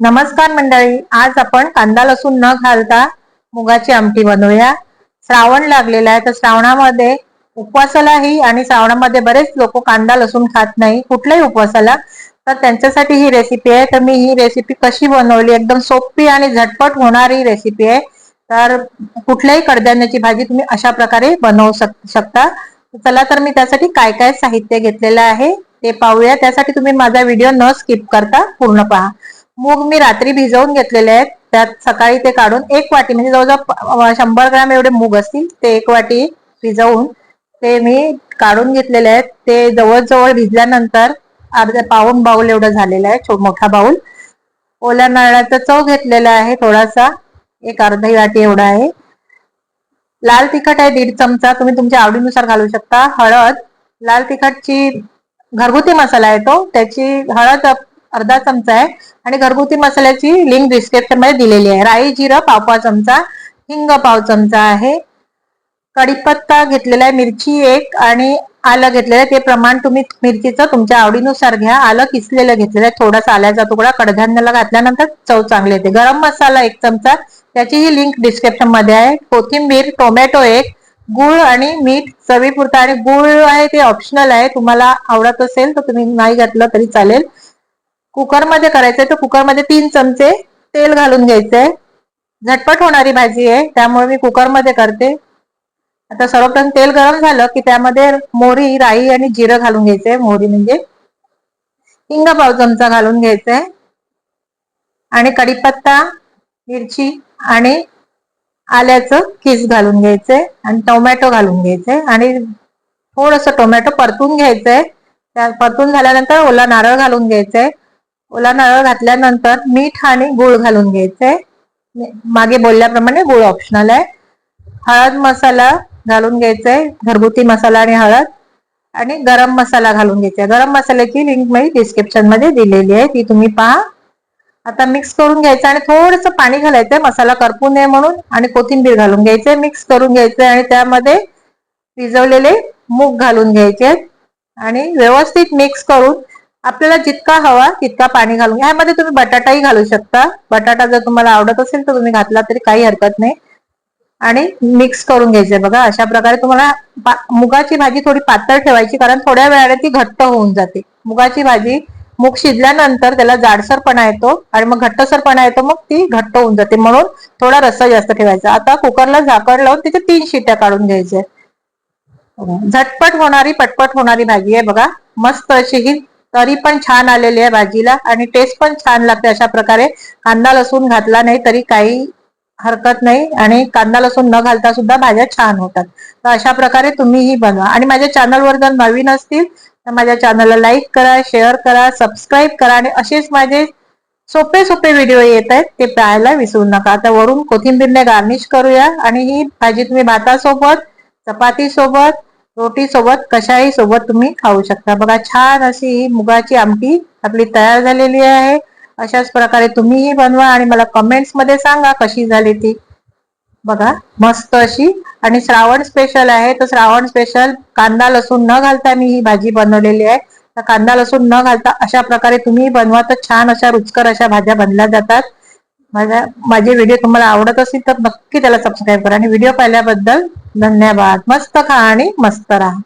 नमस्कार मंडळी आज आपण कांदा लसूण न घालता मुगाची आमटी बनवूया. श्रावण लागलेला आहे तर श्रावणामध्ये उपवासालाही आणि श्रावणामध्ये बरेच लोक कांदा लसूण खात नाही कुठल्याही उपवासाला. तर त्यांच्यासाठी ही रेसिपी आहे. तर मी ही रेसिपी कशी बनवली एकदम सोपी आणि झटपट होणारी रेसिपी आहे. तर कुठल्याही कडधान्याची भाजी तुम्ही अशा प्रकारे बनवू शकता. चला तर मी त्यासाठी काय काय साहित्य घेतलेलं आहे ते पाहूया. त्यासाठी तुम्ही माझा व्हिडिओ न स्किप करता पूर्ण पहा. मूग मी रात्री भिजवून घेतलेले आहेत. त्यात सकाळी ते काढून एक वाटी म्हणजे जवळजवळ शंभर ग्राम एवढे मूग असतील ते एक वाटी भिजवून ते मी काढून घेतलेले आहेत. ते जवळजवळ भिजल्यानंतर अर्ध्या पाऊन बाऊल एवढं झालेलं आहे मोठा बाऊल. ओल्या नारळाचा चव घेतलेला आहे थोडासा एक अर्धी वाटी एवढा आहे. लाल तिखट आहे दीड चमचा तुम्ही तुमच्या आवडीनुसार घालू शकता. हळद लाल तिखटची घरगुती मसाला आहे तो. त्याची हळद अर्धा चमचा आहे. आणि घरगुती मसाल्याची लिंक डिस्क्रिप्शनमध्ये दिलेली आहे. राई जिरं पाव पाव चमचा हिंग पाव चमचा आहे. कढीपत्ता घेतलेला आहे मिरची एक आणि आलं घेतलेलं आहे. ते प्रमाण तुम्ही मिरचीचं तुमच्या आवडीनुसार घ्या. आलं किसलेलं घेतलेलं आहे. थोडासा आल्याचा तुकडा कडधान्याला घातल्यानंतर चव चांगली येते. गरम मसाला एक चमचा त्याचीही लिंक डिस्क्रिप्शनमध्ये आहे. कोथिंबीर टोमॅटो एक गुळ आणि मीठ चवीपुरता आणि गुळ आहे ते ऑप्शनल आहे. तुम्हाला आवडत असेल तर तुम्ही नाही घातलं तरी चालेल. कुकरमध्ये करायचंय तर कुकरमध्ये तीन चमचे तेल घालून घ्यायचंय. झटपट होणारी भाजी आहे त्यामुळे मी कुकरमध्ये करते. आता सर्वप्रथम तेल गरम झालं की त्यामध्ये मोरी राई आणि जिरं घालून घ्यायचंय. मोहरी म्हणजे हिंग पाव चमचा घालून घ्यायचंय. आणि कढीपत्ता मिरची आणि आल्याचं किस घालून घ्यायचंय आणि टोमॅटो घालून घ्यायचंय. आणि थोडस टोमॅटो परतून घ्यायचंय. त्या परतून झाल्यानंतर ओला नारळ घालून घ्यायचंय. ओला नारळ घातल्यानंतर मीठ आणि गुळ घालून घ्यायचंय मागे बोलल्याप्रमाणे गुळ ऑप्शनल आहे. हळद मसाला घालून घ्यायचंय घरगुती मसाला आणि हळद. आणि गरम मसाला घालून घ्यायचा. गरम मसाल्याची लिंक मी डिस्क्रिप्शनमध्ये दिलेली आहे ती तुम्ही पहा. आता मिक्स करून घ्यायचं आणि थोडस पाणी घालायचंय मसाला करपू नये म्हणून आणि कोथिंबीर घालून घ्यायचंय मिक्स करून घ्यायचंय आणि त्यामध्ये भिजवलेले मूग घालून घ्यायचे. आणि व्यवस्थित मिक्स करून आपल्याला जितका हवा तितका पाणी घालून ह्यामध्ये तुम्ही बटाटाही घालू शकता. बटाटा जर तुम्हाला आवडत असेल तर तुम्ही घातला तरी काही हरकत नाही. आणि मिक्स करून घ्यायचे. बघा अशा प्रकारे तुम्हाला मुगाची भाजी थोडी पातळ ठेवायची कारण थोड्या वेळाने ती घट्ट होऊन जाते. मुगाची भाजी मूग शिजल्यानंतर त्याला जाडसरपणा येतो आणि मग घट्टसरपणा येतो मग ती घट्ट होऊन जाते. म्हणून थोडा रस्सा जास्त ठेवायचा. आता कुकरला झाकण लावून तिथे तीन शिट्या काढून घ्यायचे. झटपट होणारी पटपट होणारी भाजी आहे. बघा मस्त अशी ही तरी पण छान आलेली आहे भाजीला आणि टेस्ट पण छान लागते अशा प्रकारे. कांदा लसूण घातला नाही तरी काही हरकत नाही आणि कांदा लसूण न घालता सुद्धा भाज्या छान होतात. तर अशा प्रकारे तुम्हीही बनवा आणि माझ्या चॅनलवर जर नवीन असतील तर माझ्या चॅनलला लाईक करा शेअर करा सबस्क्राईब करा आणि असेच माझे सोपे सोपे व्हिडिओ येत आहेत ते पाहायला विसरू नका. आता वरून कोथिंबीरने गार्निश करूया आणि ही भाजी तुम्ही भातासोबत चपाती सोबत रोटी सोबत कशाही सोबत तुम्ही खाऊ शकता. बघा छान अशी ही मुगाची आमटी आपली तयार झालेली आहे. अशाच प्रकारे तुम्हीही बनवा आणि मला कमेंट्समध्ये सांगा कशी झाली ती. बघा मस्त अशी. आणि श्रावण स्पेशल आहे. तर श्रावण स्पेशल कांदा लसूण न घालता मी ही भाजी बनवलेली आहे. तर कांदा लसूण न घालता अशा प्रकारे तुम्ही बनवा. तर छान अशा रुचकर अशा भाज्या बनल्या जातात. माझ्या माझे व्हिडिओ तुम्हाला आवडत असेल तर नक्की त्याला सबस्क्राईब करा. आणि व्हिडिओ पाहिल्याबद्दल धन्यवाद. मस्त खा आणि मस्त राहा.